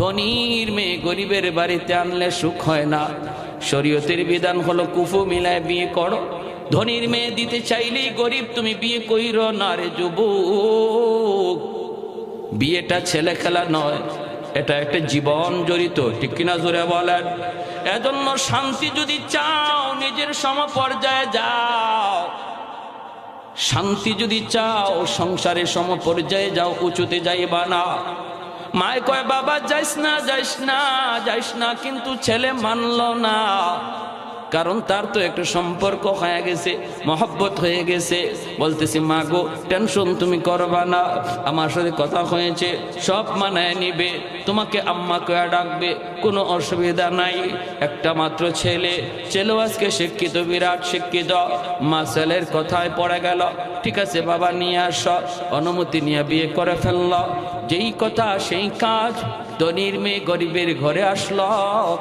ধনীর মেয়ে গরিবের বাড়িতে আনলে সুখ হয় না। শরীয়তের বিধান হলো কুফু মিলায় বিয়ে করো। ধনীর মেয়ে দিতে চাইলেই গরিব, তুমি বিয়ে কইর না রে যুবক। বিয়েটা ছেলে খেলা নয়, এটা একটা জীবন জড়িত, ঠিক কিনা জোরে বলেন? এজন্য শান্তি যদি চাও, নিজের সম পর্যায়ে যাও। শান্তি যদি চাও সংসারের সম পর্যায়ে যাও, উঁচুতে যাইবা না। মায় কয় বাবা যাইস না যাইস না যাইস না। কিন্তু ছেলে মানল না। কারণ তার তো একটা সম্পর্ক হয়ে গেছে, মহব্বত হয়ে গেছে। বলতেছি, মা গো টেনশন তুমি করবা না। আমার সাথে কথা হয়েছে, সব মানায় নিবে। তোমাকে আম্মা কয়া ডাকবে, কোনো অসুবিধা নাই। একটা মাত্র ছেলে ছেলেও আজকে শিক্ষিত, বিরাট শিক্ষিত। মা ছেলের কথায় পড়ে গেল, ঠিক আছে বাবা, নিয়ে আস। অনুমতি নিয়ে বিয়ে করে ফেলল। যেই কথা, সেই কাজ ধনির মেয়ে গরিবের ঘরে আসলো,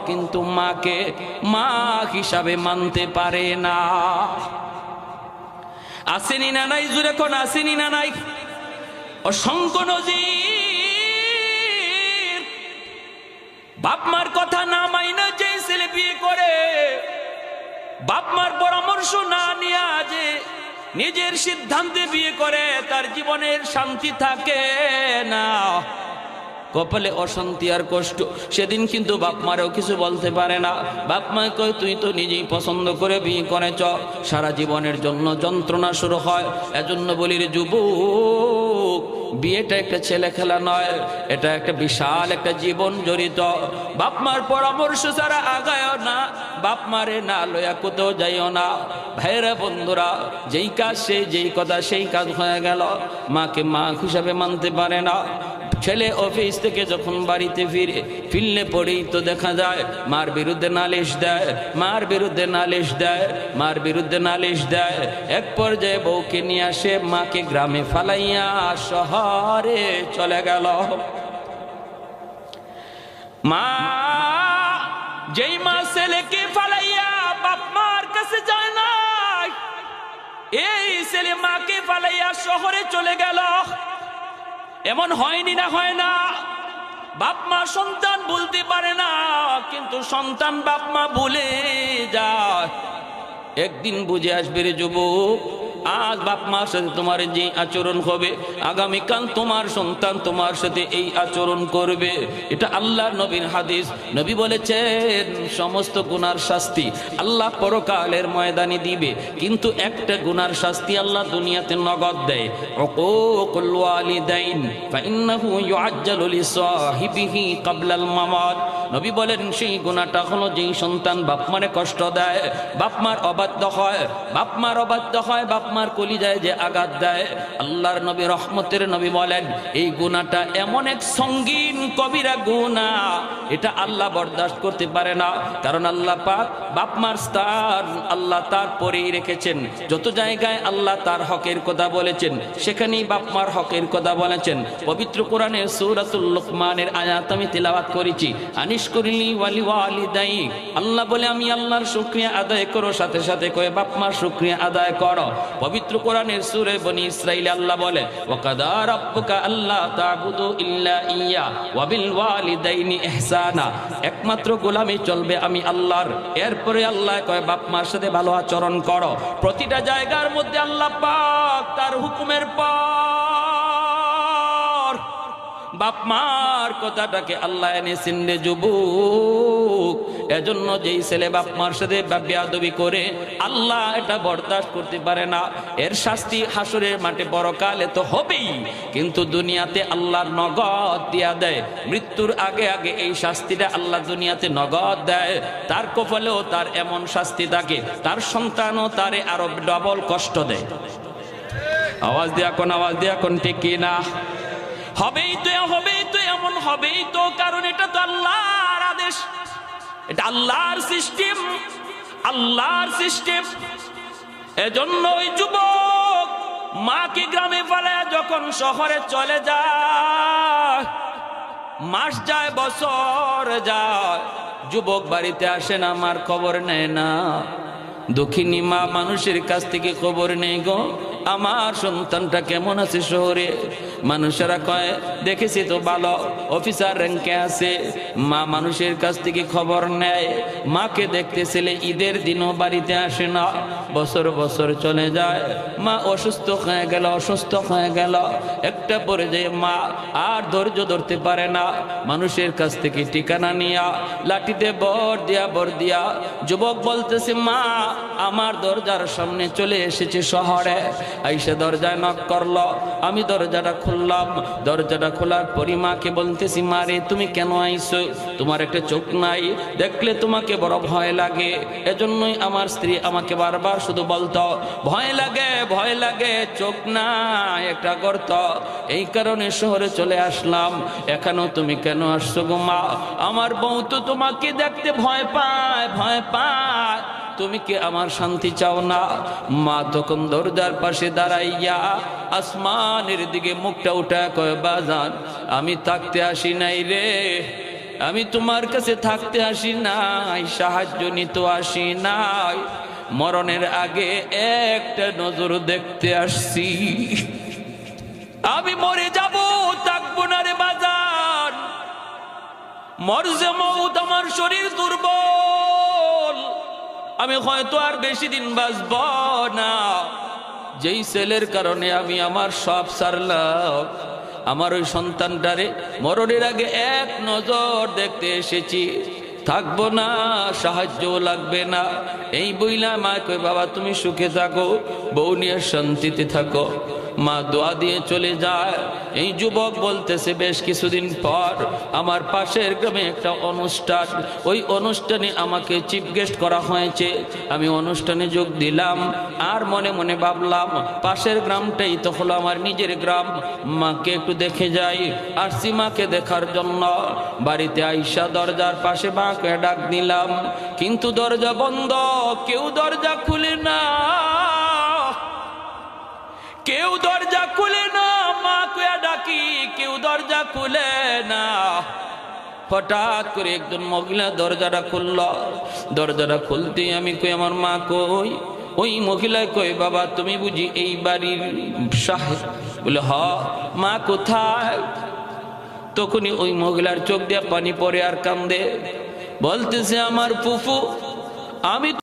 কিন্তু মাকে মা হিসাবে মানতে পারে না। আসেনি না নাই জুড়ে কোন আসেনি না নাই? অসংখ্য নজির। বাপমার কথা না মাইনা যে ছেলে বিয়ে করে বাপমার পরামর্শ না নিয়ে যে নিজের সিদ্ধান্তে বিয়ে করে, তার জীবনের শান্তি থাকে না। কপালে অশান্তি আর কষ্ট। সেদিন কিন্তু বাপ মারেও কিছু বলতে পারে না। বাপ মা কয়, তুই তো নিজেই পছন্দ করে বিয়ে করেছ। সারা জীবনের জন্য যন্ত্রণা শুরু হয়। এজন্য বলি রে বিয়েটা একটা ছেলে খেলা নয়। এটা একটা বিশাল একটা জীবন জড়িত। বাপ মার পরামর্শ ছাড়া আগায় না। বাপ মারে না, লয়া কোথাও যাইও না। ভাইরা বন্ধুরা, যেই কাজ সেই যেই কথা সেই কাজ হয়ে গেল। মাকে মা হিসাবে মানতে পারে না। ছেলে অফিস থেকে যখন বাড়িতে ফিরে, ফিরলে পড়েই তো দেখা যায়, মার বিরুদ্ধে নালিশ দেয়, মার বিরুদ্ধে নালিশ দেয়, মার বিরুদ্ধে নালিশ দেয়। এক পর্যায়ে বউকে নিয়ে আসে, মাকে গ্রামে ফালাইয়া শহরে চলে গেল। মা, যেই মা ছেলেকে ফালাইয়া বাপ মার কাছে যায় না এই ছেলে মাকে ফালাইয়া শহরে চলে গেল। এমন হয়নি না, হয় না। বাপ মা সন্তান বলতে পারে না, কিন্তু সন্তান বাপ মা ভুলে যায়। একদিন বুঝে আসবে রে যুবক আজ বাপ মার সাথে তোমার যে আচরণ হবে, আগামীকাল তোমার সন্তান তোমার সাথে এই আচরণ করবে। এটা আল্লাহ নবীর হাদিস। নবী বলেছেন, সমস্ত গুনার শাস্তি আল্লাহ পরকালের ময়দানে দিবে। কিন্তু একটা গুনার শাস্তি আল্লাহ দুনিয়াতে নগদ দেয়। ওয়ালিদাইন লিসাহিবিহি ক্বাবলাল মামাত নবী বলেন, সেই গুণাটা হলো যেই সন্তান বাপমারে কষ্ট দেয় বাপমার অবাধ্য হয় বাপমার অবাধ্য হয় বাপমার কলি যায় যে আঘাত দেয়। আল্লাহর নবী রহমতের নবী বলেন, এই গুণাটা এমন এক সঙ্গীন কবিরা গুণা এটা আল্লাহ বরদাস্ত করতে পারে না। কারণ আল্লাহ পাক বাপ মার স্থান আল্লাহ তার পরেই রেখেছেন। যত জায়গায় আল্লাহ তার হকের কথা বলেছেন, সেখানেই বাপ মার হকের কথা বলেছেন। পবিত্র কোরআনে সূরাতুল লুকমানের আয়াত আমি তেলাওয়াত করেছি। আনিস করিলি ওয়ালি ওয়ালিদাই আল্লাহ বলে, আমি আল্লাহর শুকরিয়া আদায় করো, সাথে সাথে কয়ে বাপ মার শুকরিয়া আদায় করো। পবিত্র কোরআনের সূরে বনি ইসরাইল আল্লাহ বলে ওয়াকাদা রাব্বুকা আল্লাহ তা'বুদু ইল্লা ইয়া, ওয়া বিল ওয়ালিদাইনি ইহসানা। একমাত্র গোলামি চলবে, আমি আল্লাহর। এরপরে আল্লাহ কয়, বাপ মার সাথে ভালো আচরণ করো। প্রতিটা জায়গার মধ্যে আল্লাহ পাক তার হুকুমের পর বাপ মার কথাটাকে আল্লাহ এনেছেন রে যুবক। এজন্য যেই ছেলে বাপ মার সাথে বেয়াদবি করে, আল্লাহ এটা বরদাস্ত করতে পারে না। এর শাস্তি হাসুরের মাঠে বড়কালে তো হবেই। কিন্তু দুনিয়াতে আল্লাহর নগদ দিয়া দেয়। মৃত্যুর আগে আগে এই শাস্তিটা আল্লাহ দুনিয়াতে নগদ দেয়। তার কপালেও তার এমন শাস্তি থাকে। তার সন্তানও তারে আরও ডবল কষ্ট দেয়। আওয়াজ দিয়া কোন, আওয়াজ দিয়া কোন, ঠিক কি না হবেই তো হবেই তো, এমন হবেই তো, কারণ এটা তো আল্লাহর আদেশ। এটা আল্লাহর সিস্টেম আল্লাহর সিস্টেম। এজন্য ওই যুবক মাকে গ্রামে ফেলে যখন শহরে চলে যায়, মাস যায়, বছর যায়, যুবক বাড়িতে আসে না আমার খবর নেয় না। দক্ষিণী মা মানুষের কাছ থেকে খবর নেই গো। আমার সন্তানটা কেমন আছে শহরে? মানুষেরা কয়, দেখেছি তো ভালো, অফিসার র্যাঙ্কে আছে। মা মানুষের কাছ থেকে খবর নেয়। মাকে দেখতে ছেলে ঈদের দিনও বাড়িতে আসে না। বছর বছর চলে যায়। মা অসুস্থ হয়ে গেল, অসুস্থ হয়ে গেল। একটা পরে যে মা আর ধৈর্য ধরতে পারে না। মানুষের কাছ থেকে ঠিকানা নিয়া, লাঠিতে বর দিয়া বর দিয়া। যুবক বলতেছে, মা, আমার দরজার সামনে চলে এসেছে শহরে। আইসে দরজায় নক করল। আমি দরজাটা খুললাম। দরজাটা খোলার পরই মাকে বলতেছি মারে তুমি কেন আইছো তোমার একটা চোখ নাই। দেখলে তোমাকে বড় ভয় লাগে। এজন্যই আমার স্ত্রী আমাকে বারবার শুধু বলতো, ভয় লাগে ভয় লাগে, চোখ নাই, একটা গর্ত। এই কারণে শহরে চলে আসলাম। এখানেও তুমি কেন আসছো গো মা? আমার বউ তো তোমাকে দেখতে ভয় পায় ভয় পায়। তুমি কি আমার শান্তি চাও না? মা তখন দরজার পাশে দাঁড়াইয়া আসমানের দিকে মুখটা উঠা কয়, বাজান, আমি থাকতে আসি নাই রে। আমি তোমার কাছে থাকতে আসি নাই, সাহায্য নিতে আসি নাই। মরণের আগে একটা নজর দেখতে আসছি। আমি মরে যাব, থাকব না রে বাজান। মরজে মৌত আমার শরীর দুর্বল। আমি হয়তো আর বেশি দিন বাঁচব না। যেই ছেলের কারণে আমি আমার সব সারলাম। আমার ওই সন্তানটারে মরণের আগে এক নজর দেখতে এসেছি। থাকব না সাহায্য লাগবে না। এই বইলা মা কই বাবা, তুমি সুখে থাকো, বউ নিয়ে শান্তিতে থাকো। মা দোয়া দিয়ে চলে যায়। এই যুবক বলতেছে, বেশ কিছুদিন পর আমার পাশের গ্রামে একটা অনুষ্ঠান। ওই অনুষ্ঠানে আমাকে চিফ গেস্ট করা হয়েছে। আমি অনুষ্ঠানে যোগ দিলাম আর মনে মনে ভাবলাম, পাশের গ্রামটাই তো হলো আমার নিজের গ্রাম। মাকে একটু দেখে যাই আর সীমাকে দেখার জন্য। বাড়িতে আইসা দরজার পাশে মাকে ডাক দিলাম, কিন্তু দরজা বন্ধ, কেউ দরজা খুলে না। কেউ দরজা খুলে না, মা কুয়া ডাকি, কেউ দরজা খুলে না। হঠাৎ করে একজন মহিলা দরজাটা খুলল। দরজাটা খুলতে আমি কই, আমার মা কই? ওই মহিলায় কই, বাবা, তুমি বুঝি এই বাড়ির বলে, হ, মা কোথায়? তখনই ওই মহিলার চোখ দিয়ে পানি পরে আর কান্দে। বলতেছে, আমার ফুফু, আমি